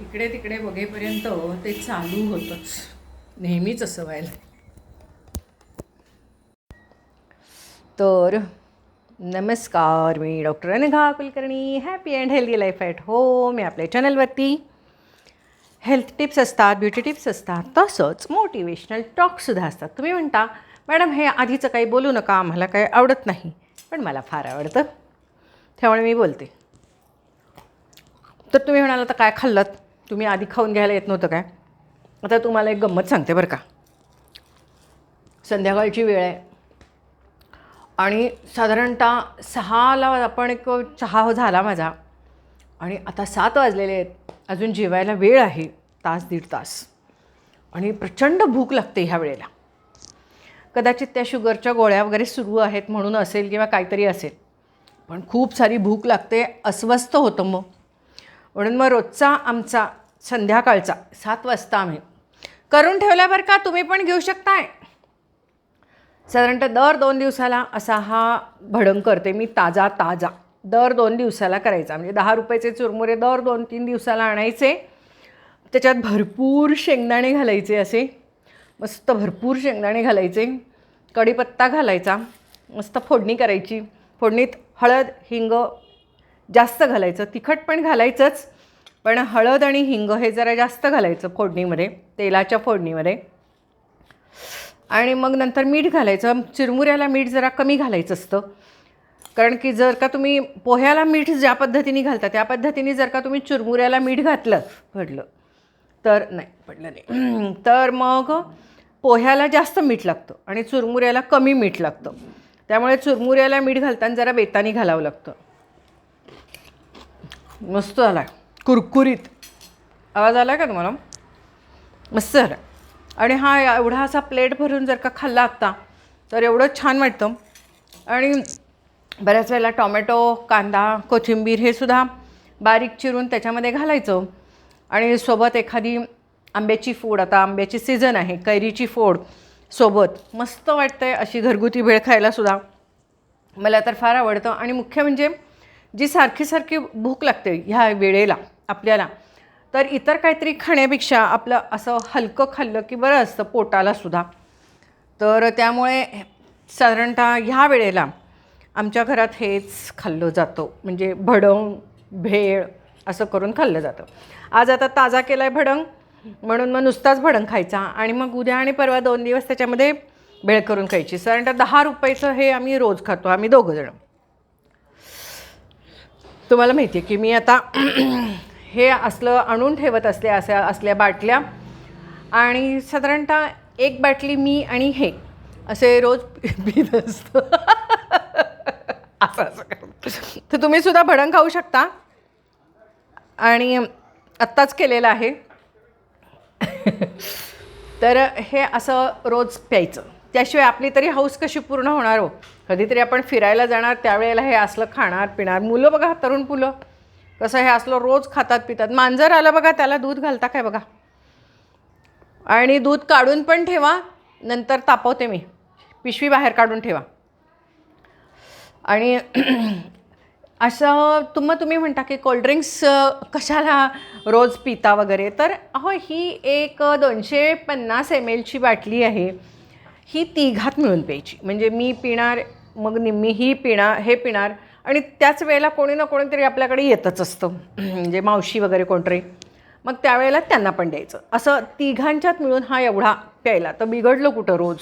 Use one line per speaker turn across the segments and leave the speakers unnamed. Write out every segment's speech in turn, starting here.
इकडे तिकडे बघेपर्यंत ते चालू होतंच नेहमीच असं व्हायला. तर नमस्कार मी doctor Anagha Kulkarni happy and healthy life at home मी आपल्या चॅनलवरती हेल्थ टिप्स असतात ब्युटी टिप्स असतात तसंच मोटिवेशनल टॉकसुद्धा असतात. तुम्ही म्हणता मॅडम हे आधीचं काही बोलू नका आम्हाला काही आवडत नाही. पण मला फार आवडतं. त्यामुळे मी बोलते. तर तुम्ही म्हणाल आता काय खाल्लत? तुम्ही आधी खाऊन घ्यायला येत नव्हतं काय? आता तुम्हाला एक गंमत सांगते बरं का. संध्याकाळची वेळ आहे. आणि साधारणतः सहाला आपण एक चहा झाला माझा. आणि आता सात वाजलेले आहेत. अजून जेवायला वेळ आहे. तास दीड तास. आणि प्रचंड भूक लागते ह्या वेळेला. कदाचित त्या शुगरच्या गोळ्या वगैरे सुरू आहेत म्हणून असेल किंवा काहीतरी असेल. पण खूप सारी भूक लागते. अस्वस्थ होतं मग. म्हणून मग रोजचा आमचा संध्याकाळचा सात वाजता आम्ही. करून ठेवला बरं का तुम्ही पण घेऊ शकताय. साधारणतः दर दोन दिवसाला असा हा भडंग करते मी ताजा ताजा दर दोन दिवसाला करायचा. म्हणजे दहा रुपयाचे चुरमुरे दर दोन तीन दिवसाला आणायचे. त्याच्यात भरपूर शेंगदाणे घालायचे असे. मस्त भरपूर शेंगदाणे घालायचे. कढीपत्ता घालायचा. मस्त फोडणी करायची. फोडणीत हळद हिंग जास्त घालायचं. तिखट पण घालायचंच. पण हळद आणि हिंग हे जरा जास्त घालायचं फोडणीमध्ये तेलाच्या फोडणीमध्ये. आणि मग नंतर मीठ घालायचं. चिरमुऱ्याला मीठ जरा कमी घालायचं असतं. कारण की जर का तुम्ही पोह्याला मीठ ज्या पद्धतीने घालता त्या पद्धतीने जर का तुम्ही चुरमुऱ्याला मीठ घातलं पडलं तर नाही पडलं नाही. तर मग पोह्याला जास्त मीठ लागतं आणि चुरमुऱ्याला कमी मीठ लागतं. त्यामुळे चुरमुऱ्याला मीठ घालताना जरा बेतानी घालावं लागतं. मस्त झाला कुरकुरीत. आवाज आला का तुम्हाला? मस्त झाला आणि हा एवढा असा प्लेट भरून जर का खाल्ला आत्ता तर एवढं छान वाटतं. आणि बऱ्याच वेळेला टॉमॅटो कांदा कोथिंबीर हे सुद्धा बारीक चिरून त्याच्यामध्ये घालायचं. आणि सोबत एखादी आंब्याची फोड आता आंब्याची सीझन आहे कैरीची फोड सोबत मस्त वाटतं आहे अशी घरगुती भेळ खायलासुद्धा मला तर फार आवडतं. आणि मुख्य म्हणजे जी सारखी सारखी भूक लागते ह्या वेळेला. आपल्याला. तर इतर काहीतरी खाण्यापेक्षा आपलं असं हलकं खाल्लं की बरं असतं पोटाला सुद्धा. तर त्यामुळे साधारणतः ह्या वेळेला आमच्या घरात हेच खाल्लं जातं. म्हणजे भडंग भेळ असं करून खाल्लं जातं. आज आता ताजा केला आहे भडंग म्हणून मग नुसताच भडंग खायचा आणि मग उद्या आणि परवा दोन दिवस त्याच्यामध्ये भेळ करून खायची. साधारणतः दहा रुपयाचं हे आम्ही रोज खातो आम्ही दोघंजणं तुम्हाला माहिती आहे की मी आता हे असलं आणून ठेवत असल्या अशा असल्या बाटल्या. आणि साधारणतः एक बाटली मी आणि हे. असे रोज पित असतं. असं असं तर तुम्ही सुद्धा भडंग खाऊ शकता. आणि आत्ताच केलेलं आहे. तर हे असं रोज प्यायचं. त्याशिवाय आपली तरी हौस कशी पूर्ण होणार हो? कधीतरी आपण फिरायला जाणार त्यावेळेला हे असलं खाणार पिणार. मुलं बघा तरुण मुलं कसं हे असलं रोज खातात पितात. मांजर आलं बघा त्याला दूध घालता काय बघा. आणि दूध काढून पण ठेवा नंतर तापवते मी. पिशवी बाहेर काढून ठेवा. आणि असं तुम्हा तुम्ही म्हणता की कोल्ड्रिंक्स कशाला रोज पिता वगैरे. तर अहो ही एक दोनशे पन्नास एम एलची बाटली आहे. ही तिघात मिळून प्यायची. म्हणजे मी पिणार मग निम्मी ही पिणार हे पिणार. आणि त्याच वेळेला कोणी ना कोणीतरी आपल्याकडे येतच असतं. म्हणजे मावशी वगैरे कोणतरी. मग त्यावेळेला त्यांना पण द्यायचं. असं तिघांच्यात मिळून हा एवढा प्यायला. तर बिघडलं कुठं रोज?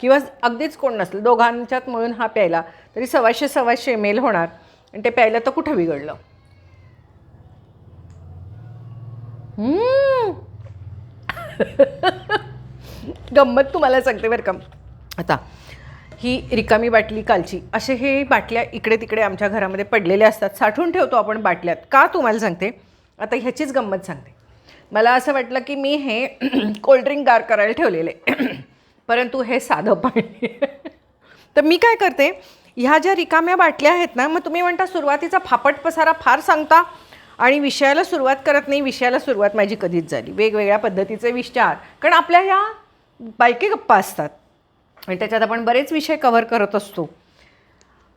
किंवा अगदीच कोण नसलं. दोघांच्यात मिळून हा प्यायला. तरी सव्वाशे सव्वाशे एम एल होणार. आणि ते प्यायला तर कुठं बिघडलं? गंमत तुम्हाला सांगते बरं का. आता ही रिकामी बाटली कालची. असे हे बाटल्या इकडे तिकडे आमच्या घरामध्ये पडलेल्या असतात. साठवून ठेवतो आपण बाटल्यात. का तुम्हाला सांगते? आता ह्याचीच गंमत सांगते. मला असं वाटलं की मी हे कोल्ड्रिंक गार करायला ठेवलेले. परंतु हे साधं पाणी. तर मी काय करते? ह्या ज्या रिकाम्या बाटल्या आहेत ना मग तुम्ही म्हणता सुरुवातीचा फापट पसारा फार सांगता आणि विषयाला सुरुवात करत नाही. विषयाला सुरुवात माझी कधीच झाली. वेगवेगळ्या पद्धतीचे विचार. कारण आपल्या ह्या बायके गप्पा असतात. आणि त्याच्यात आपण बरेच विषय कव्हर करत असतो.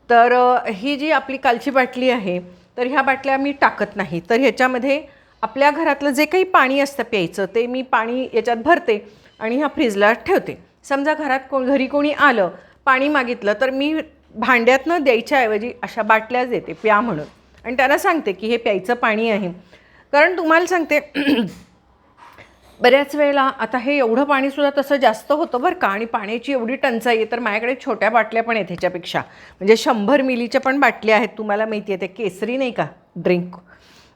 तर ही जी आपली कालची बाटली आहे तर ह्या बाटल्या मी टाकत नाही. तर ह्याच्यामध्ये आपल्या घरातलं जे काही पाणी असतं प्यायचं ते मी पाणी याच्यात भरते आणि ह्या फ्रीजला ठेवते. समजा घरात कोण घरी कोणी आलं पाणी मागितलं तर मी भांड्यातनं द्यायच्याऐवजी अशा बाटल्याच देते प्या म्हणून. आणि त्यांना सांगते की हे प्यायचं पाणी आहे. कारण तुम्हाला सांगते बऱ्याच वेळेला आता हे एवढं पाणीसुद्धा तसं जास्त होतं बरं का आणि पाण्याची एवढी टंचाई आहे तर माझ्याकडे छोट्या बाटल्या पण आहेत ह्याच्यापेक्षा. म्हणजे शंभर मिलीच्या पण बाटल्या आहेत तुम्हाला माहिती आहे ते केसरी नाही का ड्रिंक.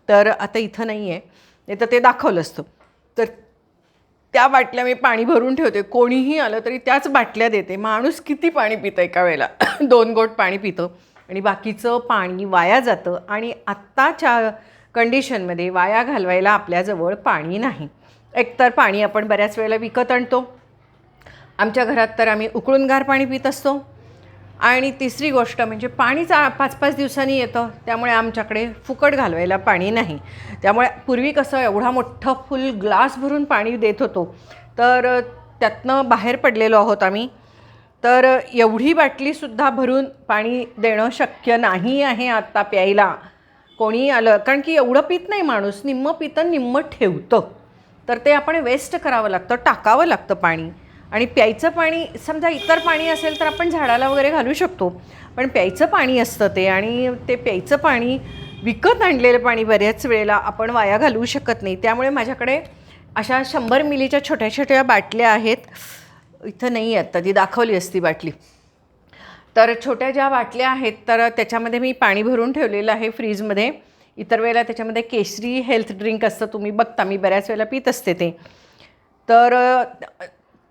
तर आता इथं नाही आहे नाही तर ते दाखवलं असतं. तर त्या बाटल्या मी पाणी भरून ठेवते. कोणीही आलं तरी त्याच बाटल्या देते. माणूस किती पाणी पितं एका वेळेला? दोन गोट पाणी पितं. आणि बाकीचं पाणी वाया जातं. आणि आत्ताच्या कंडिशनमध्ये वाया घालवायला आपल्याजवळ पाणी नाही. एकतर पाणी आपण बऱ्याच वेळेला विकत आणतो. आमच्या घरात तर आम्ही उकळून गार पाणी पित असतो. आणि तिसरी गोष्ट म्हणजे पाणीच चा पाच पाच दिवसांनी येतं. त्यामुळे आमच्याकडे फुकट घालवायला पाणी नाही. त्यामुळे पूर्वी कसं एवढा मोठं फुल ग्लास भरून पाणी देत होतो. तर त्यातनं बाहेर पडलेलो आहोत आम्ही. तर एवढी बाटलीसुद्धा भरून पाणी देणं शक्य नाही आहे आत्ता प्यायला. कोणी आलं? कारण की एवढं पित नाही माणूस. निम्मं पितं निम्मं ठेवतं. तर ते आपण वेस्ट करावं लागतं टाकावं लागतं पाणी. आणि प्यायचं पाणी समजा इतर पाणी असेल तर आपण झाडाला वगैरे घालू शकतो. पण प्यायचं पाणी असतं ते आणि ते प्यायचं पाणी विकत आणलेलं पाणी बऱ्याच वेळेला आपण वाया घालवू शकत नाही. त्यामुळे माझ्याकडे अशा शंभर मिलीच्या छोट्या छोट्या बाटल्या आहेत. इथं नाही आहेत ती दाखवली असती बाटली. तर छोट्या ज्या बाटल्या आहेत तर त्याच्यामध्ये मी पाणी भरून ठेवलेलं आहे फ्रीजमध्ये. इतर वेळेला त्याच्यामध्ये केशरी हेल्थ ड्रिंक असतं तुम्ही बघता मी बऱ्याच वेळेला पित असते ते. तर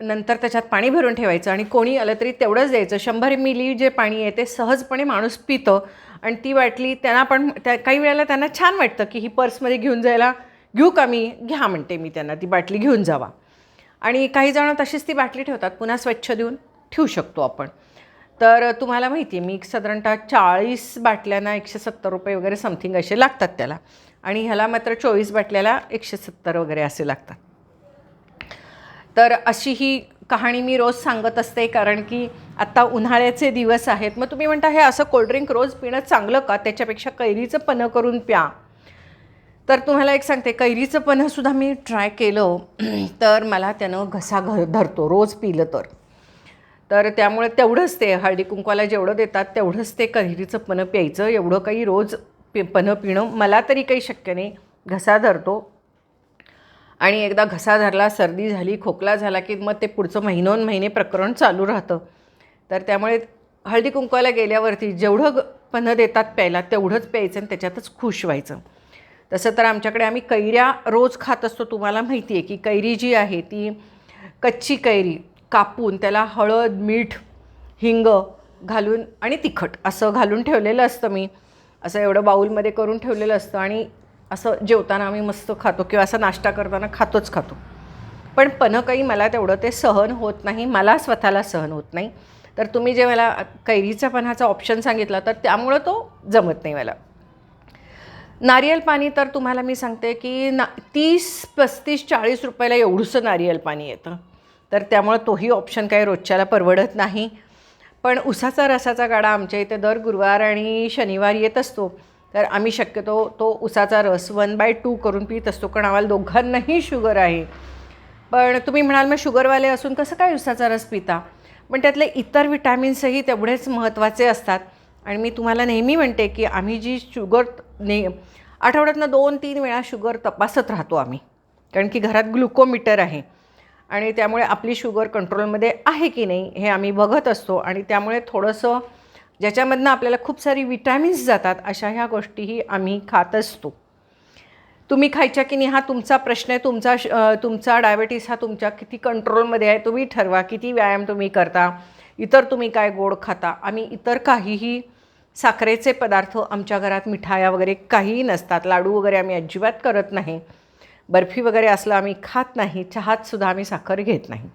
नंतर त्याच्यात पाणी भरून ठेवायचं आणि कोणी आलं तरी तेवढंच द्यायचं. शंभर मिली जे पाणी आहे ते सहजपणे माणूस पितं आणि ती बाटली त्यांना पण त्या काही वेळेला त्यांना छान वाटतं की ही पर्समध्ये घेऊन जायला घेऊ का मी? घ्या म्हणते मी त्यांना ती बाटली घेऊन जावा. आणि काही जण तशीच ती बाटली ठेवतात पुन्हा स्वच्छ देऊन ठेवू शकतो आपण. तर तुम्हाला माहिती आहे मी साधारणतः चाळीस बाटल्यांना एकशे सत्तर रुपये वगैरे समथिंग असे लागतात त्याला. आणि ह्याला मात्र चोवीस बाटल्याला एकशे सत्तर वगैरे असे लागतात. तर अशी ही कहाणी मी रोज सांगत असते कारण की आत्ता उन्हाळ्याचे दिवस आहेत. मग तुम्ही म्हणता हे असं कोल्ड्रिंक रोज पिणं चांगलं का? त्याच्यापेक्षा कैरीचं पन्हं करून प्या. तर तुम्हाला एक सांगते कैरीचं पन्हंसुद्धा मी ट्राय केलं. तर मला त्यानं घसा घ धरतो रोज पिलं तर. तर त्यामुळे तेवढंच ते हळदी कुंकवाला जेवढं देतात तेवढंच ते कैरीचं पन्हं प्यायचं. एवढं काही रोज पि पन्हं पिणं मला तरी काही शक्य नाही. घसा धरतो. आणि एकदा घसा धरला सर्दी झाली खोकला झाला की मग ते पुढचं महिनोन महिने प्रकरण चालू राहतं. तर त्यामुळे हळदी कुंकवाला गेल्यावरती जेवढं ग- पन्हं देतात प्यायला तेवढंच प्यायचं आणि त्याच्यातच खुश व्हायचं. तसं तर आमच्याकडे आम्ही कैऱ्या रोज खात असतो तुम्हाला माहिती आहे की कैरी जी आहे ती कच्ची कैरी कापून त्याला हळद मीठ हिंग घालून आणि तिखट असं घालून ठेवलेलं असतं मी. असं एवढं बाऊलमध्ये करून ठेवलेलं असतं आणि असं जेवताना आम्ही मस्त खातो किंवा असा नाश्ता करताना खातोच खातो. पण पन्हं काही मला तेवढं ते सहन होत नाही मला स्वतःला सहन होत नाही. तर तुम्ही जे मला कैरीचा पन्हाचा ऑप्शन सांगितला तर त्यामुळं तो जमत नाही मला. नारियल पाणी तर तुम्हाला मी सांगते की ना तीस पस्तीस चाळीस रुपयाला एवढंसं नारियल पाणी येतं. तर त्यामुळं तोही ऑप्शन काही रोजच्याला परवडत नाही. पण उसाचा रसाचा गाडा आमच्या इथे दर गुरुवार आणि शनिवार येत असतो. तर आम्ही शक्यतो तो उसाचा रस वन बाय टू करून पित असतो. कारण आम्हाला दोघांनाही शुगर आहे. पण तुम्ही म्हणाल मग शुगरवाले असून कसं काय उसाचा रस पिता? पण त्यातले इतर विटॅमिन्सही तेवढेच महत्त्वाचे असतात. आणि मी तुम्हाला नेहमी म्हणते की आम्ही जी शुगर ने आठवड्यातनं दोन तीन वेळा शुगर तपासत राहतो आम्ही. कारण की घरात ग्लुकोमीटर आहे. आणि त्यामुळे आपली शुगर कंट्रोलमध्ये आहे की नाही हे आम्ही बघत असतो. आणि त्यामुळे थोडंसं ज्याच्यामधनं आपल्याला खूप सारी विटॅमिन्स जातात अशा ह्या गोष्टीही आम्ही खात असतो. तुम्ही खायच्या की नाही हा तुमचा प्रश्न आहे. तुमचा श- तुमचा डायबेटीस हा तुमच्या किती कंट्रोलमध्ये आहे तुम्ही ठरवा. किती व्यायाम तुम्ही करता. इतर तुम्ही काय गोड खाता. आम्ही इतर काहीही साखरेचे पदार्थ आमच्या घरात मिठाया वगैरे काहीही नसतात. लाडू वगैरे आम्ही अजिबात करत नाही. बर्फी वगैरे असलं आम्ही खात नाही चहातसुद्धा आम्ही साखर घेत नाही.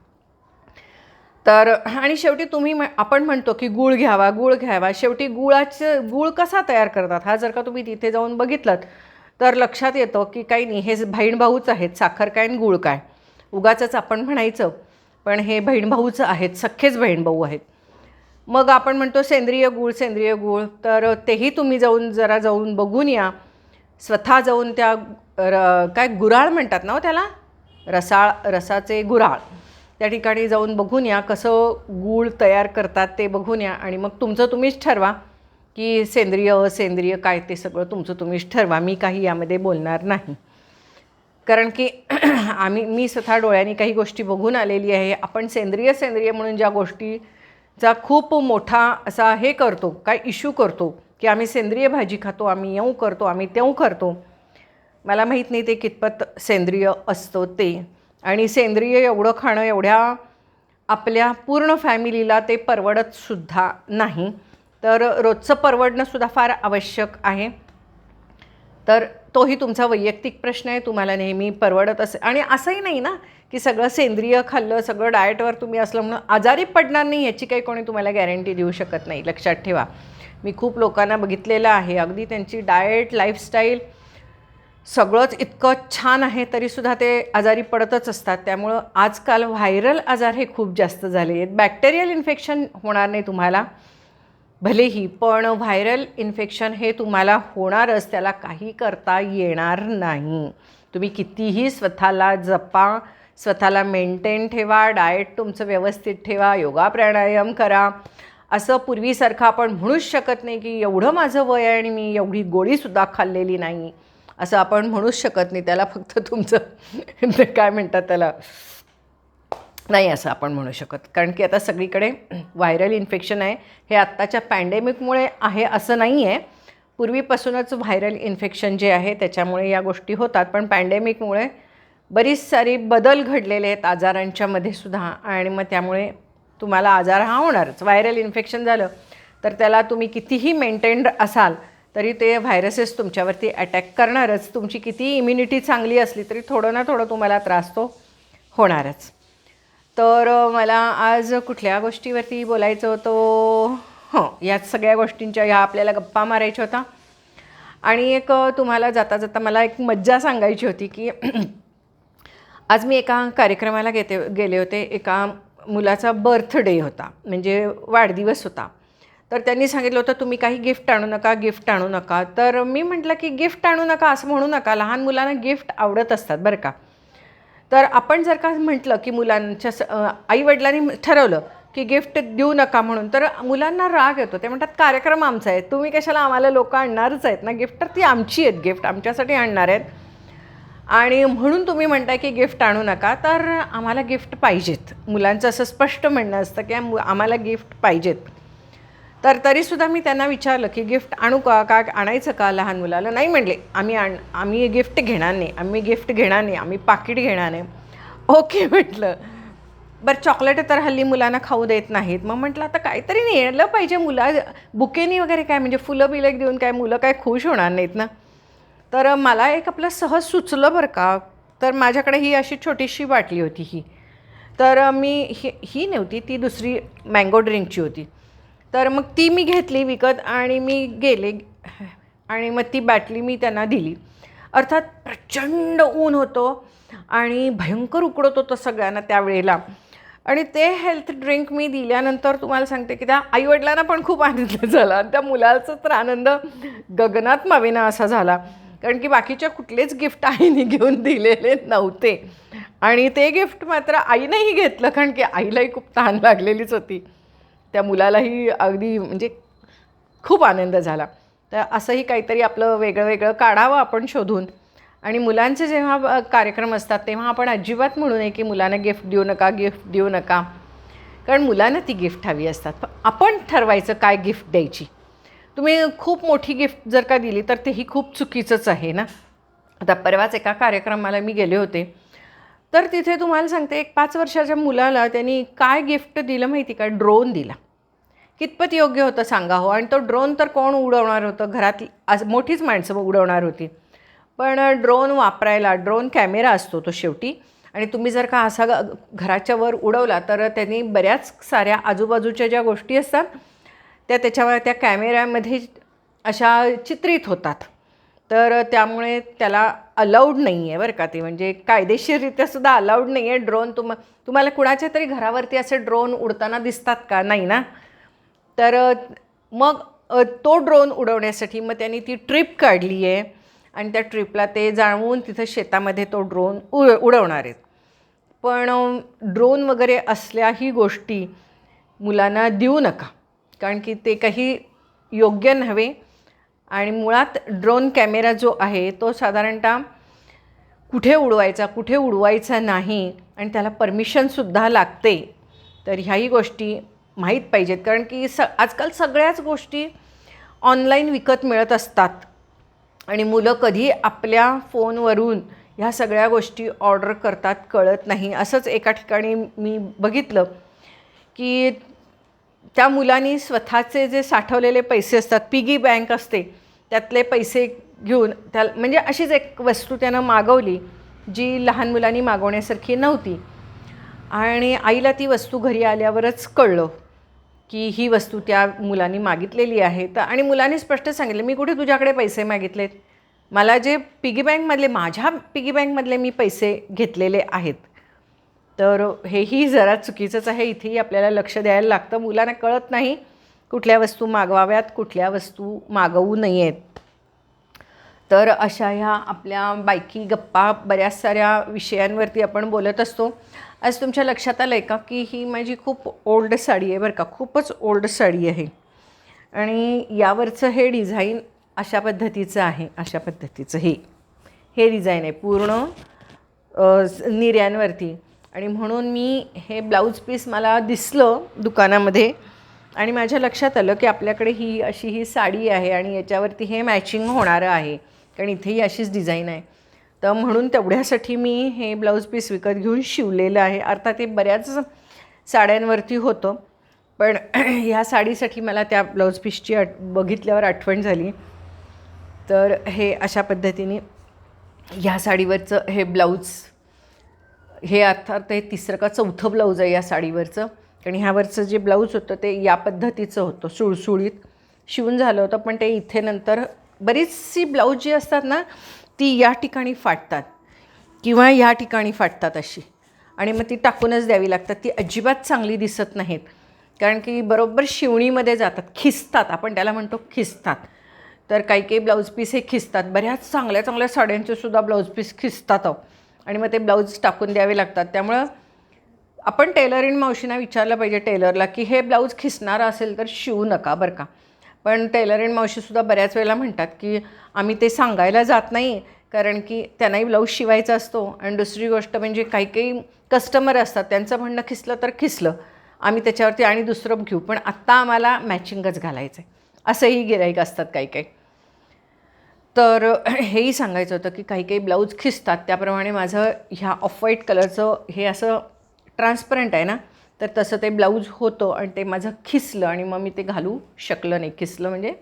तर आणि शेवटी तुम्ही आपण म्हणतो की गूळ घ्यावा गूळ घ्यावा. शेवटी गुळाचं गूळ कसा तयार करतात? हा जर का तुम्ही तिथे जाऊन बघितलं तर लक्षात येतं की काही नाही हे बहीण भाऊच आहेत साखर काय आणि गूळ काय? उगाचंच आपण म्हणायचं पण हे बहीण भाऊच आहेत सख्खेच बहीण भाऊ आहेत. मग आपण म्हणतो सेंद्रिय गूळ सेंद्रिय गूळ तर तेही तुम्ही जाऊन जरा जाऊन बघून या. स्वतः जाऊन त्या र काय गुराळ म्हणतात ना हो त्याला? रसाळ रसाचे गुराळ. त्या ठिकाणी जाऊन बघून या कसं गूळ तयार करतात ते बघून या आणि मग तुमचं तुम्हीच ठरवा की सेंद्रिय असेंद्रिय काय ते सगळं तुमचं तुम्हीच ठरवा. मी काही यामध्ये बोलणार नाही. कारण की आम्ही मी स्वतः डोळ्यांनी काही गोष्टी बघून आलेली आहे. आपण सेंद्रिय सेंद्रिय म्हणून ज्या गोष्टीचा खूप मोठा असा हे करतो काय इश्यू करतो की आम्ही सेंद्रिय भाजी खातो आम्ही येऊ करतो आम्ही तेऊ करतो. मला माहीत नाही ते कितपत सेंद्रिय असतं ते. आणि सेंद्रिय एवढं खाणं एवढ्या आपल्या पूर्ण फॅमिलीला ते परवडतसुद्धा नाही. तर रोजचं परवडणंसुद्धा फार आवश्यक आहे. तर तोही तुमचा वैयक्तिक प्रश्न आहे तुम्हाला नेहमी परवडत असेल आणि असंही नाही ना की सगळं सेंद्रिय खाल्लं सगळं डाएटवर तुम्ही असलं म्हणून आजारी पडणार नाही याची काही कोणी तुम्हाला गॅरंटी देऊ शकत नाही. लक्षात ठेवा. मी खूप लोकांना बघितलेलं आहे. अगदी त्यांची डाएट लाईफस्टाईल सगळंच इतकं छान आहे तरीसुद्धा ते आजारी पडतच असतात. त्यामुळं आजकाल व्हायरल आजार हे खूप जास्त झाले आहेत. बॅक्टेरियल इन्फेक्शन होणार नाही तुम्हाला भलेही पण व्हायरल इन्फेक्शन हे तुम्हाला होणारच त्याला काही करता येणार नाही. तुम्ही कितीही स्वतःला जपा स्वतःला मेंटेन ठेवा डाएट तुमचं व्यवस्थित ठेवा योगा प्राणायाम करा. असं पूर्वीसारखं आपण म्हणूच शकत नाही की एवढं माझं वय आहे आणि मी एवढी गोळीसुद्धा खाल्लेली नाही. असं आपण म्हणूच शकत नाही. त्याला फक्त तुमचं काय म्हणतात त्याला? नाही असं आपण म्हणू शकत. कारण की आता सगळीकडे व्हायरल इन्फेक्शन आहे. हे आत्ताच्या पॅन्डेमिकमुळे आहे असं नाही आहे पूर्वीपासूनच व्हायरल इन्फेक्शन जे आहे त्याच्यामुळे या गोष्टी होतात. पण पॅन्डेमिकमुळे बरीच सारी बदल घडलेले आहेत आजारांच्यामध्ये सुद्धा. आणि मग त्यामुळे तुम्हाला आजार हा होणारच. व्हायरल इन्फेक्शन झालं तर त्याला तुम्ही कितीही मेंटेन्ड असाल तरी ते व्हायरसेस तुमच्यावरती अटॅक करणारच. तुमची किती इम्युनिटी चांगली असली तरी थोडं ना थोडं तुम्हाला त्रास तो होणारच. तर मला आज कुठल्या गोष्टीवरती बोलायचं होतं? हो, हं याच सगळ्या गोष्टींच्या ह्या आपल्याला गप्पा मारायच्या होता आणि एक तुम्हाला जाता जाता मला एक मज्जा सांगायची होती की आज मी एका कार्यक्रमाला घेते गेले होते. एका मुलाचा बर्थडे होता. म्हणजे वाढदिवस होता. तर त्यांनी सांगितलं होतं तुम्ही काही गिफ्ट आणू नका गिफ्ट आणू नका. तर मी म्हटलं की गिफ्ट आणू नका असं म्हणू नका. लहान मुलांना गिफ्ट आवडत असतात बरं का. तर आपण जर का म्हटलं की मुलांच्या स आईवडिलांनी ठरवलं की गिफ्ट देऊ नका म्हणून तर मुलांना राग येतो. ते म्हणतात कार्यक्रम आमचा आहे. तुम्ही कशाला आम्हाला लोक आणणारच आहेत ना? गिफ्ट तर ती आमची आहेत. गिफ्ट आमच्यासाठी आणणार आहेत. आणि म्हणून तुम्ही म्हणताय की गिफ्ट आणू नका तर आम्हाला गिफ्ट पाहिजेत. मुलांचं असं स्पष्ट म्हणणं असतं की आम्हाला गिफ्ट पाहिजेत. तर तरीसुद्धा मी त्यांना विचारलं की गिफ्ट आणू का? का आणायचं का? लहान मुलाला. नाही म्हणले. आम्ही आण आम्ही गिफ्ट घेणार नाही. आम्ही गिफ्ट घेणार नाही. आम्ही पाकिट घेणार नाही. ओके म्हटलं. बरं चॉकलेट तर हल्ली मुलांना खाऊ देत नाहीत. मग म्हटलं आता काहीतरी नेलं पाहिजे मुला बुकेनी वगैरे काय? म्हणजे फुलं बिलं देऊन काय? मुलं काय खुश होणार नाहीत ना? तर मला एक आपलं सहज सुचलं बरं का? तर माझ्याकडे ही अशी छोटीशी बाटली होती ही. तर मी ही ही नव्हती ती दुसरी मँगो ड्रिंकची होती. तर मग ती मी घेतली विकत आणि मी गेले. आणि मग ती बाटली मी त्यांना दिली. अर्थात प्रचंड ऊन होतं आणि भयंकर उकडत होतं सगळ्यांना त्यावेळेला. आणि ते हेल्थ ड्रिंक मी दिल्यानंतर तुम्हाला सांगते की त्या आईवडिलांना पण खूप आनंद झाला. आणि त्या मुलाचा तर आनंद गगनात मावेना असा झाला. कारण की बाकीच्या कुठलेच गिफ्ट आईने घेऊन दिलेले नव्हते. आणि ते गिफ्ट मात्र आईनेही घेतलं. कारण की आईलाही खूप तहान लागलेलीच होती. त्या मुलालाही अगदी म्हणजे खूप आनंद झाला. तर असंही काहीतरी आपलं वेगळं वेगळं काढावं आपण शोधून. आणि मुलांचे जेव्हा कार्यक्रम असतात तेव्हा आपण अजिबात म्हणू नये की मुलांना गिफ्ट देऊ नका गिफ्ट देऊ नका. कारण मुलांना ती गिफ्ट हवी असतात. आपण ठरवायचं काय गिफ्ट द्यायची. तुम्ही खूप मोठी गिफ्ट जर का दिली तर तेही खूप चुकीचंच आहे ना? आता परवाच एका कार्यक्रमाला मी गेले होते. तर तिथे तुम्हाला सांगते एक पाच वर्षाच्या मुलाला त्यांनी काय गिफ्ट दिलं माहिती का? ड्रोन दिला. कितपत योग्य होतं सांगा हो. आणि तो ड्रोन तर कोण उडवणार होतं? घरात आज मोठीच माणसं उडवणार होती. पण ड्रोन वापरायला ड्रोन कॅमेरा असतो तो शेवटी. आणि तुम्ही जर का असा घराच्या वर उडवला तर त्यांनी बऱ्याच साऱ्या आजूबाजूच्या ज्या गोष्टी असतात त्या त्याच्यावर त्या कॅमेऱ्यामध्ये अशा चित्रित होतात. तर त्यामुळे त्याला अलाउड नाही आहे बरं का ते. म्हणजे कायदेशीररित्या सुद्धा अलाउड नाही आहे ड्रोन तुम तुम्हाला कुणाच्या तरी घरावरती असे ड्रोन उडताना दिसतात का? नाही ना? तर मग तो ड्रोन उडवण्यासाठी मग त्यांनी ती ट्रिप काढली आहे. आणि त्या ट्रिपला ते जाणवून तिथं शेतामध्ये तो ड्रोन उड उडवणार आहेत. पण ड्रोन वगैरे असल्याही गोष्टी मुलांना देऊ नका. कारण की ते काही योग्य नव्हे. आणि मुळात ड्रोन कॅमेरा जो आहे तो साधारणतः कुठे उडवायचा कुठे उडवायचा नाही आणि त्याला परमिशनसुद्धा लागते तर ह्याही गोष्टी माहीत पाहिजेत. कारण की स आजकाल सगळ्याच गोष्टी ऑनलाईन विकत मिळत असतात. आणि मुलं कधी आपल्या फोनवरून ह्या सगळ्या गोष्टी ऑर्डर करतात कळत नाही. असंच एका ठिकाणी मी बघितलं की त्या मुलांनी स्वतःचे जे साठवलेले पैसे असतात पिगी बँक असते त्यातले पैसे घेऊन त्या म्हणजे अशीच एक वस्तू त्यानं मागवली जी लहान मुलांनी मागवण्यासारखी नव्हती. आणि आईला ती वस्तू घरी आल्यावरच कळलं की ही वस्तू त्या मुलांनी मागितलेली आहे. तर आणि मुलांनी स्पष्ट सांगितलं मी कुठे तुझ्याकडे पैसे मागितलेत? मला जे पिगी बँकमधले माझ्या पिगी बँकमधले मी पैसे घेतलेले आहेत. तर हेही जरा चुकीचंच आहे. इथेही आपल्याला लक्ष द्यायला लागतं. मुलांना कळत नाही. कुठल्या वस्तू मागवाव्यात कुठल्या वस्तू मागवू नयेत. तर अशा ह्या आपल्या बायकी गप्पा बऱ्याच साऱ्या विषयांवरती आपण बोलत असतो. आज तुमच्या लक्षात आलं आहे का की ही माझी खूप ओल्ड साडी आहे बरं का? खूपच ओल्ड साडी आहे. आणि यावरचं हे डिझाईन अशा पद्धतीचं आहे अशा पद्धतीचं हे. हे डिझाईन आहे पूर्ण निर्यांवरती आणि म्हणून मी हे ब्लाऊज पीस मला दिसलं दुकानामध्ये. आणि माझ्या लक्षात आलं की आपल्याकडे ही अशी ही साडी आहे आणि याच्यावरती हे मॅचिंग होणारं आहे. कारण इथेही अशीच डिझाईन आहे. तर म्हणून तेवढ्यासाठी मी हे ब्लाऊज पीस विकत घेऊन शिवलेलं आहे. अर्थात ते बऱ्याच साड्यांवरती होतं. पण ह्या साडीसाठी मला त्या ब्लाऊज पीसची आठ बघितल्यावर आठवण झाली. तर हे अशा पद्धतीने ह्या साडीवरचं हे ब्लाऊज हे अर्थात हे तिसरं का चौथं ब्लाऊज आहे या साडीवरचं. कारण ह्यावरचं जे ब्लाऊज होतं ते या पद्धतीचं होतं सुळसुळीत. शिवून झालं होतं पण ते इथे नंतर बरीचशी ब्लाऊज जी असतात ना ती या ठिकाणी फाटतात किंवा या ठिकाणी फाटतात अशी. आणि मग ती टाकूनच द्यावी लागतात. ती अजिबात चांगली दिसत नाहीत. कारण की बरोबर शिवणीमध्ये जातात खिसतात. आपण त्याला म्हणतो खिसतात. तर काही काही ब्लाऊज पीस हे खिसतात. बऱ्याच चांगल्या चांगल्या साड्यांचे सुद्धा ब्लाऊज पीस खिसतात आणि मग ते ब्लाऊज टाकून द्यावे लागतात. त्यामुळं आपण टेलरिंग मावशींना विचारलं पाहिजे टेलरला की हे ब्लाऊज खिसणारं असेल तर शिवू नका बरं का. पण टेलरिंग मावशीसुद्धा बऱ्याच वेळेला म्हणतात की आम्ही ते सांगायला जात नाही कारण की त्यांनाही ब्लाऊज शिवायचा असतो. आणि दुसरी गोष्ट म्हणजे काही काही कस्टमर असतात त्यांचं म्हणणं खिसलं तर खिसलं. आम्ही त्याच्यावरती आणि दुसरं घेऊ पण आत्ता आम्हाला मॅचिंगच घालायचं आहे. असंही गिराईक असतात काही काही. तर हेही सांगायचं होतं की काही काही ब्लाऊज खिसतात त्याप्रमाणे माझं ह्या ऑफ व्हाईट कलरचं हे असं ट्रान्सपरंट आहे ना तर तसं ते ब्लाऊज होतं आणि ते माझं खिसलं आणि मग मी ते घालू शकलं नाही. खिसलं म्हणजे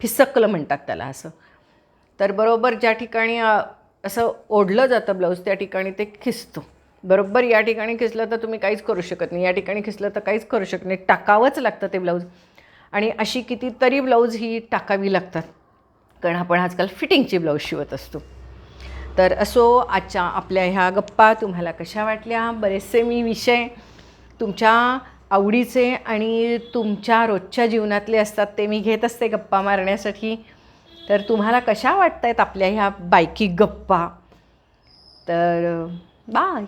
फिसकलं म्हणतात त्याला असं. तर बरोबर ज्या ठिकाणी असं ओढलं जातं ब्लाऊज त्या ठिकाणी ते खिसतं. बरोबर या ठिकाणी खिसलं तर तुम्ही काहीच करू शकत नाही. या ठिकाणी खिसलं तर काहीच करू शकत नाही. टाकावंच लागतं ते ब्लाऊज. आणि अशी कितीतरी ब्लाऊज ही टाकावी लागतात. कारण आपण आजकाल फिटिंगची ब्लाऊज शिवत असतो. तर असो आजच्या आपल्या ह्या गप्पा तुम्हाला कशा वाटल्या? बरेचसे मी विषय तुमच्या आवडीचे आणि तुमच्या रोजच्या जीवनातले असतात ते मी घेत असते गप्पा मारण्यासाठी. तर तुम्हाला कशा वाटत आहेत आपल्या ह्या बायकी गप्पा? तर बाय